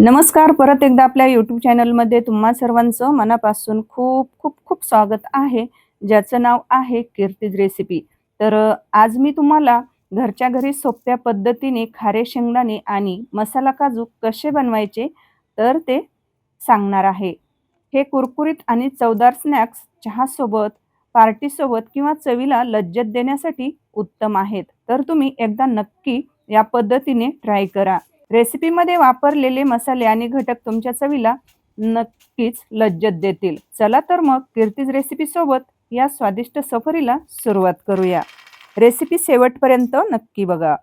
नमस्कार परत एकदा आपल्या यूट्यूब चॅनलमध्ये तुम्हा सर्वांचं मनापासून खूप खूप खूप स्वागत आहे. ज्याचं नाव आहे कीर्तीज रेसिपी तर आज मी तुम्हाला घरच्या घरी सोप्या पद्धतीने खारे शेंगदाणे आणि मसाला काजू कसे बनवायचे तर ते सांगणार आहे. हे कुरकुरीत आणि चवदार स्नॅक्स चहासोबत पार्टीसोबत किंवा चवीला लज्जत देण्यासाठी उत्तम आहेत. तर तुम्ही एकदा नक्की या पद्धतीने ट्राय करा. रेसिपीमध्ये वापरलेले मसाले आणि घटक तुमच्या चवीला नक्कीच लज्जत देतील. चला तर मग कीर्तीज रेसिपी सोबत या स्वादिष्ट सफरीला सुरुवात करूया. रेसिपी शेवटपर्यंत नक्की बघा.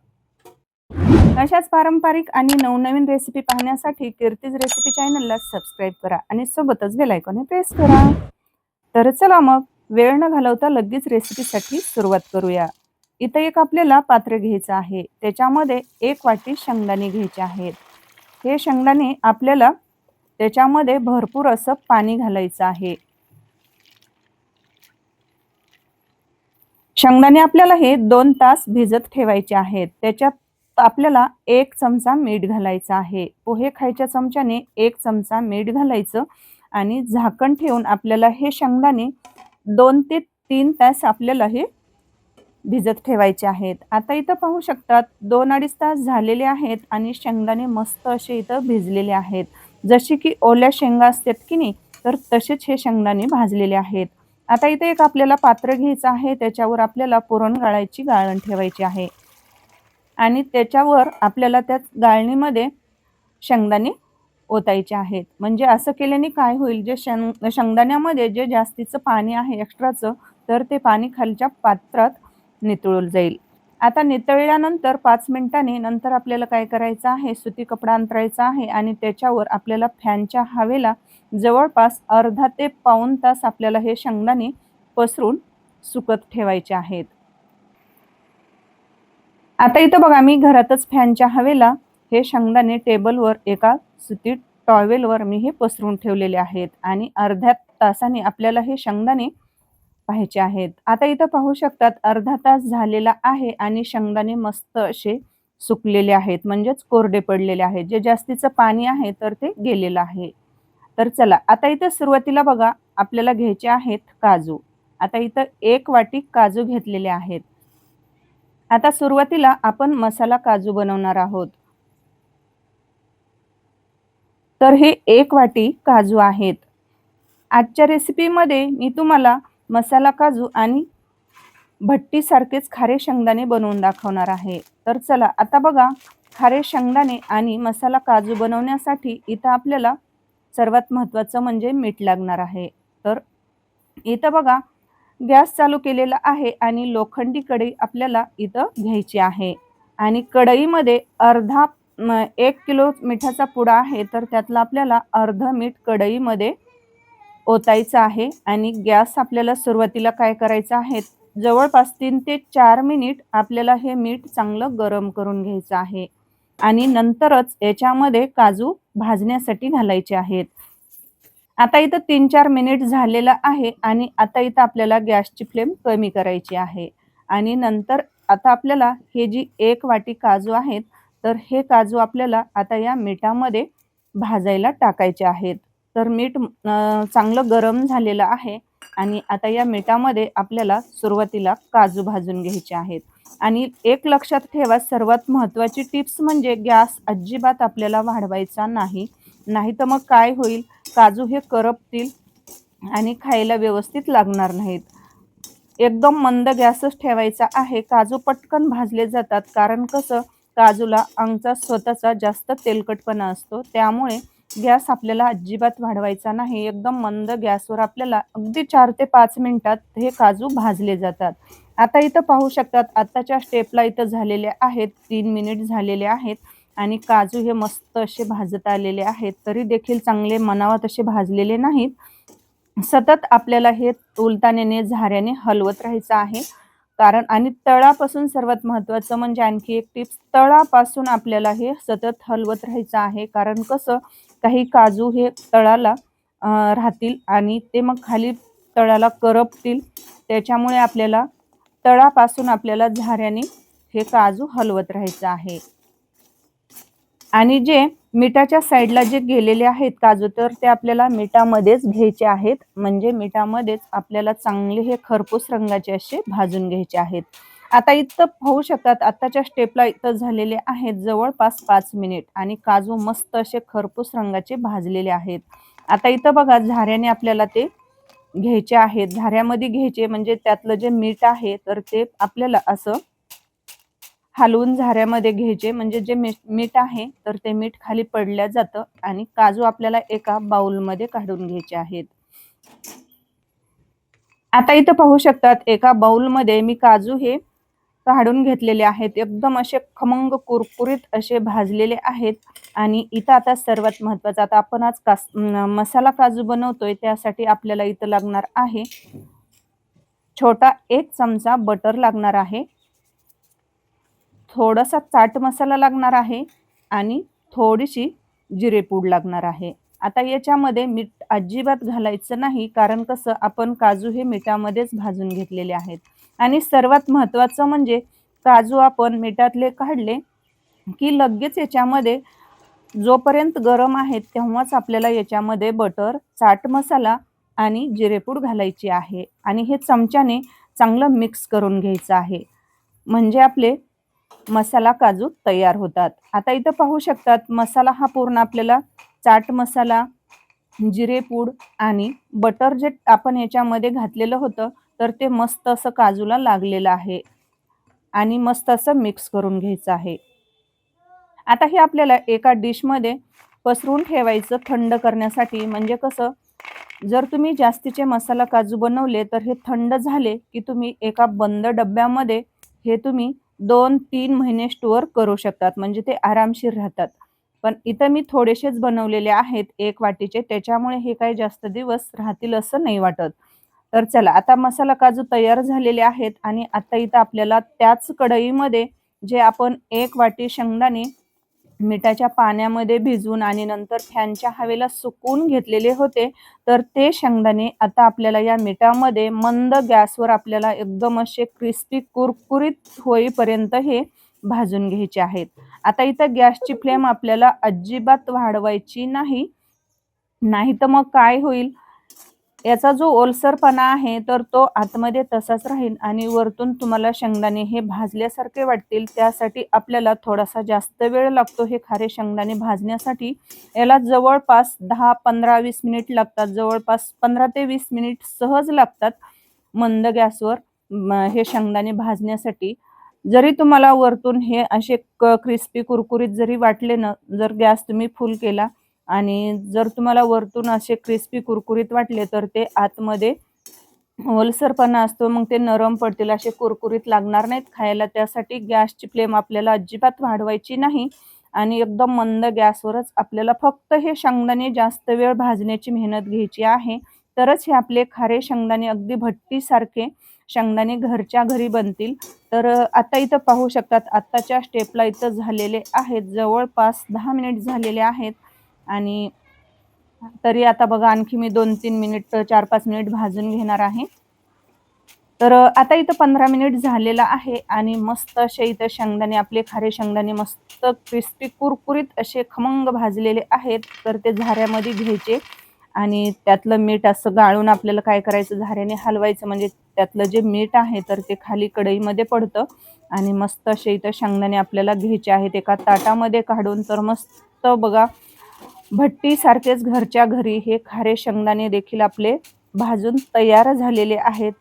अशाच पारंपरिक आणि नवनवीन रेसिपी पाहण्यासाठी कीर्तीज रेसिपी चॅनलला सबस्क्राईब करा आणि सोबतच बेलायकॉन प्रेस करा. तर चला मग वेळ न घालवता लगेच रेसिपीसाठी सुरुवात करूया. इथं एक आपल्याला पात्र घ्यायचं आहे. त्याच्यामध्ये एक वाटी शेंगदाणे घ्यायचे आहेत. हे शेंगदाणे आपल्याला त्याच्यामध्ये भरपूर असं पाणी घालायचं आहे. शेंगदाणे आपल्याला हे दोन तास भिजत ठेवायचे आहेत. त्याच्यात आपल्याला एक चमचा मीठ घालायचं आहे. पोहे खायच्या चमच्याने एक चमचा मीठ घालायचं आणि झाकण ठेवून आपल्याला हे शेंगदाणे दोन ते तीन तास आपल्याला हे भिजत ठेवायचे आहेत. आता इथं पाहू शकतात दोन अडीच तास झालेले आहेत आणि शेंगदाणे मस्त असे इथं भिजलेले आहेत. जसे की ओल्या शेंगा असतात की नाही तर तसेच हे शेंगदाणे भाजलेले आहेत. आता इथे एक आपल्याला पात्र घ्यायचं आहे त्याच्यावर आपल्याला पुरण गाळायची गाळण ठेवायची आहे. आणि त्याच्यावर आपल्याला त्या गाळणीमध्ये शेंगदाणे ओतायचे आहेत. म्हणजे असं केल्याने काय होईल जे शेंग शेंगदाण्यामध्ये जे जास्तीचं पाणी आहे एक्स्ट्राचं तर ते पाणी खालच्या पात्रात नितळून जाईल. आता नितळल्यानंतर पाच मिनिटांनी नंतर आपल्याला काय करायचं आहे? सुती कपडा अंतरायचा आहे आणि त्याच्यावर आपल्याला फॅनच्या हवेला जवळपास अर्धा ते पाऊण तास आपल्याला हे शेंगदाणे पसरून सुकत ठेवायचे आहेत. आता इथं बघा मी घरातच फॅनच्या हवेला हे शेंगदाणे टेबलवर एका सुती टॉवेलवर मी हे पसरून ठेवलेले आहेत आणि अर्ध्या तासाने आपल्याला हे शेंगदाणे पाहायचे आहेत. आता इथं पाहू शकतात अर्धा तास झालेला आहे आणि शेंगदाणे मस्त असे सुकलेले आहेत. म्हणजेच कोरडे पडलेले आहेत. जे जास्तीचं पाणी आहे तर ते गेलेलं आहे. तर चला आता इथं सुरुवातीला बघा आपल्याला घ्यायचे आहेत काजू. आता इथं एक वाटी काजू घेतलेले आहेत. आता सुरुवातीला आपण मसाला काजू बनवणार आहोत. तर हे एक वाटी काजू आहेत. आजच्या रेसिपीमध्ये मी तुम्हाला मसाला काजू आणि भट्टीसारखेच खारे शेंगदाणे बनवून दाखवणार आहे. तर चला आता बघा खारे शेंगदाणे आणि मसाला काजू बनवण्यासाठी इथं आपल्याला सर्वात महत्त्वाचं म्हणजे मीठ लागणार आहे. तर इथं बघा गॅस चालू केलेला आहे आणि लोखंडी कढई आपल्याला इथं घ्यायची आहे. आणि कढईमध्ये अर्धा एक किलो मिठाचा पुडा आहे तर त्यातला आपल्याला अर्ध मीठ कढईमध्ये ओतायचं आहे आणि गॅस आपल्याला सुरुवातीला काय करायचं आहे? जवळपास तीन ते चार मिनिट आपल्याला हे मीठ चांगलं गरम करून घ्यायचं आहे. आणि नंतरच याच्यामध्ये काजू भाजण्यासाठी घालायचे आहेत. आता इथं तीन चार मिनिट झालेलं आहे आणि आता इथं आपल्याला गॅसची फ्लेम कमी करायची आहे. आणि नंतर आता आपल्याला हे जी एक वाटी काजू आहेत तर हे काजू आपल्याला आता या मिठामध्ये भाजायला टाकायचे आहेत. तर मीठ चांगलं गरम झालेलं आहे आणि आता या मिठामध्ये आपल्याला सुरुवातीला काजू भाजून घ्यायचे आहेत. आणि एक लक्षात ठेवा सर्वात महत्त्वाची टिप्स म्हणजे गॅस अजिबात आपल्याला वाढवायचा नाही. नाही तर मग काय होईल? काजू हे करपतील आणि खायला व्यवस्थित लागणार नाहीत. एकदम मंद गॅसच ठेवायचा आहे. काजू पटकन भाजले जातात. कारण कसं? काजूला अंगचा स्वतःचा जास्त तेलकटपणा असतो. त्यामुळे गॅस आपल्याला अजिबात वाढवायचा नाही. एकदम मंद गॅसवर आपल्याला अगदी चार ते पाच मिनिटात हे काजू भाजले जातात. आता इथं पाहू शकतात आत्ताच्या स्टेपला इथं झालेले आहेत तीन मिनिट झालेले आहेत आणि काजू हे मस्त असे भाजत आलेले आहेत. तरी देखील चांगले मनावा तसे भाजलेले नाहीत. सतत आपल्याला हे उलतानेने झाऱ्याने हलवत राहायचं आहे. कारण आणि तळापासून सर्वात महत्त्वाचं म्हणजे आणखी एक टिप्स तळापासून आपल्याला हे सतत हलवत राहायचं आहे. कारण कसं काही काजू हे तळाला राहतील आणि ते मग खाली तळाला करपतील. त्याच्यामुळे आपल्याला तळापासून आपल्याला झाऱ्याने हे काजू हलवत राहायचं आहे. आणि जे मिठाच्या साईडला जे गेलेले आहेत काजू तर ते आपल्याला मिठामध्येच घ्यायचे आहेत. म्हणजे मिठामध्येच आपल्याला चांगले हे खरपूस रंगाचे असे भाजून घ्यायचे आहेत. आता इथं पाहू शकतात आत्ताच्या स्टेपला इथं झालेले आहेत जवळपास पाच मिनिट आणि काजू मस्त असे खरपूस रंगाचे भाजलेले आहेत. आता इथं बघा झाऱ्याने आपल्याला ते घ्यायचे आहेत. झाऱ्यामध्ये घ्यायचे म्हणजे त्यातलं जे मीठ आहे तर ते आपल्याला असं हलवून झाऱ्यामध्ये घ्यायचे. म्हणजे जे मीठ आहे तर ते मीठ खाली पडल्या जातं आणि काजू आपल्याला एका बाउलमध्ये काढून घ्यायचे आहेत. आता इथं पाहू शकतात एका बाउलमध्ये मी काजू हे काढून घेतलेले आहेत. एकदम असे खमंग कुरकुरीत असे भाजलेले आहेत आणि इथं आता सर्वात महत्वाचं आता आपण आज कास मसाला काजू बनवतोय त्यासाठी आपल्याला इथं लागणार आहे छोटा एक चमचा बटर लागणार आहे. थोडासा चाट मसाला लागणार आहे आणि थोडीशी जिरेपूड लागणार आहे. आता याच्यामध्ये मीठ अजिबात घालायचं नाही कारण कसं आपण काजू हे मिठामध्येच भाजून घेतलेले आहेत. आणि सर्वात महत्त्वाचं म्हणजे काजू आपण मिठातले काढले की लगेच याच्यामध्ये जोपर्यंत गरम आहेत तेव्हाच आपल्याला याच्यामध्ये बटर चाट मसाला आणि जिरेपूड घालायची आहे. आणि हे चमच्याने चांगलं मिक्स करून घ्यायचं आहे. म्हणजे आपले मसाला काजू तयार होतात. आता इथं पाहू शकतात मसाला हा पूर्ण आपल्याला चाट मसाला जिरेपूड आणि बटर जे आपण याच्यामध्ये घातलेलं होतं तर ते मस्त असं काजूला लागलेलं आहे आणि मस्त असं मिक्स करून घ्यायचं आहे. आता हे आपल्याला एका डिशमध्ये पसरून ठेवायचं थंड करण्यासाठी. म्हणजे कसं जर तुम्ही जास्तीचे मसाला काजू बनवले तर हे थंड झाले की तुम्ही एका बंद डब्यामध्ये हे तुम्ही दोन तीन महिने स्टोअर करू शकतात. म्हणजे ते आरामशीर राहतात. पण इथं मी थोडेसेच बनवलेले आहेत एक वाटीचे. त्याच्यामुळे हे काही जास्त दिवस राहतील असं नाही वाटत. तर चला आता मसाला काजू तयार झालेले आहेत. आणि आता इथं आपल्याला त्याच कढईमध्ये जे आपण एक वाटी शेंगदाणे मिठाच्या पाण्यामध्ये भिजवून आणि नंतर फॅनच्या हवेला सुकून घेतलेले होते तर ते शेंगदाणे आता आपल्याला या मिठामध्ये मंद गॅसवर आपल्याला एकदम असे क्रिस्पी कुरकुरीत होईपर्यंत हे भाजून घ्यायचे आहेत. आता इथं गॅसची फ्लेम आपल्याला अजिबात वाढवायची नाही. नाही तर मग काय होईल? याचा जो ओलसरपणा आहे तर तो आतमध्ये तसाच राहील आणि वरतून तुम्हाला शेंगदाणे हे भाजल्यासारखे वाटतील. त्यासाठी आपल्याला थोडासा जास्त वेळ लागतो हे खारे शेंगदाणे भाजण्यासाठी. याला जवळपास दहा पंधरा वीस मिनिट लागतात. जवळपास पंधरा ते वीस मिनिट सहज लागतात मंद गॅसवर हे शेंगदाणे भाजण्यासाठी. जरी तुम्हाला वरतून हे असे क्रिस्पी कुरकुरीत जरी वाटले ना जर गॅस तुम्ही फुल केला आणि जर तुम्हाला वरतून असे क्रिस्पी कुरकुरीत वाटले तर ते आतमध्ये ओलसरपणा असतो मग ते नरम पडतील असे कुरकुरीत लागणार नाहीत खायला. त्यासाठी गॅसची फ्लेम आपल्याला अजिबात वाढवायची नाही आणि एकदम मंद गॅसवरच आपल्याला फक्त हे शेंगदाणे जास्त वेळ भाजण्याची मेहनत घ्यायची आहे. तरच हे आपले खारे शेंगदाणे अगदी भट्टीसारखे शेंगदाणे घरच्या घरी बनतील. तर आता इथं पाहू शकतात आत्ताच्या स्टेपला इथं झालेले आहेत जवळपास दहा मिनिट झालेले आहेत. आणि तरी आता बघा आणखी मी दोन तीन मिनिट चार पाच मिनिट भाजून घेणार आहे. तर आता इथं पंधरा मिनिट झालेला आहे आणि मस्त असे इथं शेंगदाणे आपले खारे शेंगदाणे मस्त क्रिस्पी कुरकुरीत असे खमंग भाजलेले आहेत. तर ते झाऱ्यामध्ये घ्यायचे आणि त्यातलं मीठ असं गाळून आपल्याला काय करायचं? झाऱ्याने हलवायचं. म्हणजे त्यातलं जे मीठ आहे तर ते खाली कढईमध्ये पडतं आणि मस्त असे इथं शेंगदाणे आपल्याला घ्यायचे आहेत एका ताटामध्ये काढून. तर मस्त बघा भट्टीसारखेच घरच्या घरी हे खारे शेंगदाणे देखील आपले भाजून तयार झालेले आहेत.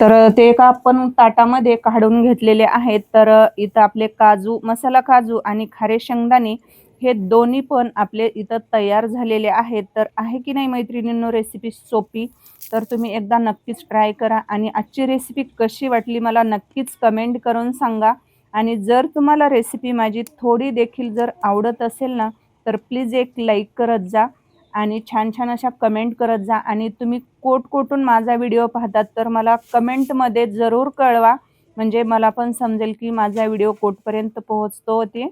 तर ते का आपण ताटामध्ये काढून घेतलेले आहेत. तर इथं आपले काजू मसाला काजू आणि खारे शेंगदाणे हे दोन्ही पण आपले इथं तयार झालेले आहेत. तर आहे की नाही मैत्रिणींनो रेसिपी सोपी? तर तुम्ही एकदा नक्कीच ट्राय करा आणि आजची रेसिपी कशी वाटली मला नक्कीच कमेंट करून सांगा. आणि जर तुम्हाला रेसिपी माझी थोडी देखील जर आवडत असेल ना तर प्लीज एक लाईक करत जा आणि छान छान अशा कमेंट करत जा. आणि तुम्ही कोट कोटून माझा व्हिडिओ पाहतात तर मला कमेंटमध्ये जरूर कळवा. म्हणजे मला पण समजेल की माझा व्हिडिओ कोटपर्यंत पोहोचतो ते.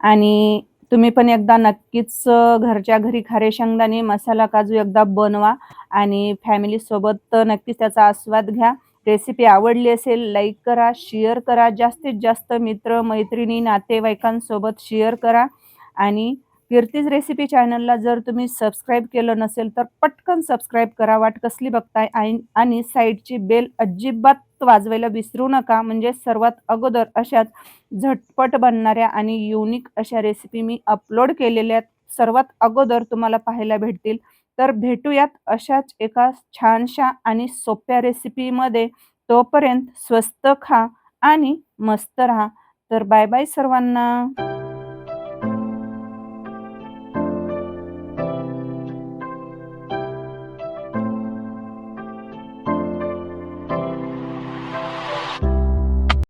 आणि तुम्ही पण एकदा नक्कीच घरच्या घरी खारे शेंगदाणे मसाला काजू एकदा बनवा आणि फॅमिलीसोबत नक्कीच त्याचा आस्वाद घ्या. रेसिपी आवडली असेल लाईक करा शेअर करा. जास्तीत जास्त मित्र मैत्रिणी नातेवाईकांसोबत शेअर करा आणि कीर्तीज रेसिपी चॅनलला जर तुम्ही सबस्क्राईब केलं नसेल तर पटकन सबस्क्राईब करा. वाट कसली बघताय? आणि साईडची बेल अजिबात वाजवायला विसरू नका. म्हणजे सर्वात अगोदर अशाच झटपट बनणाऱ्या आणि युनिक अशा रेसिपी मी अपलोड केलेल्या सर्वात अगोदर तुम्हाला पाहायला भेटतील. तर भेटूयात अशाच एका छानशा आणि सोप्या रेसिपीमध्ये तोपर्यंत स्वस्त खा आणि मस्त राहा. तर बाय बाय सर्वांना.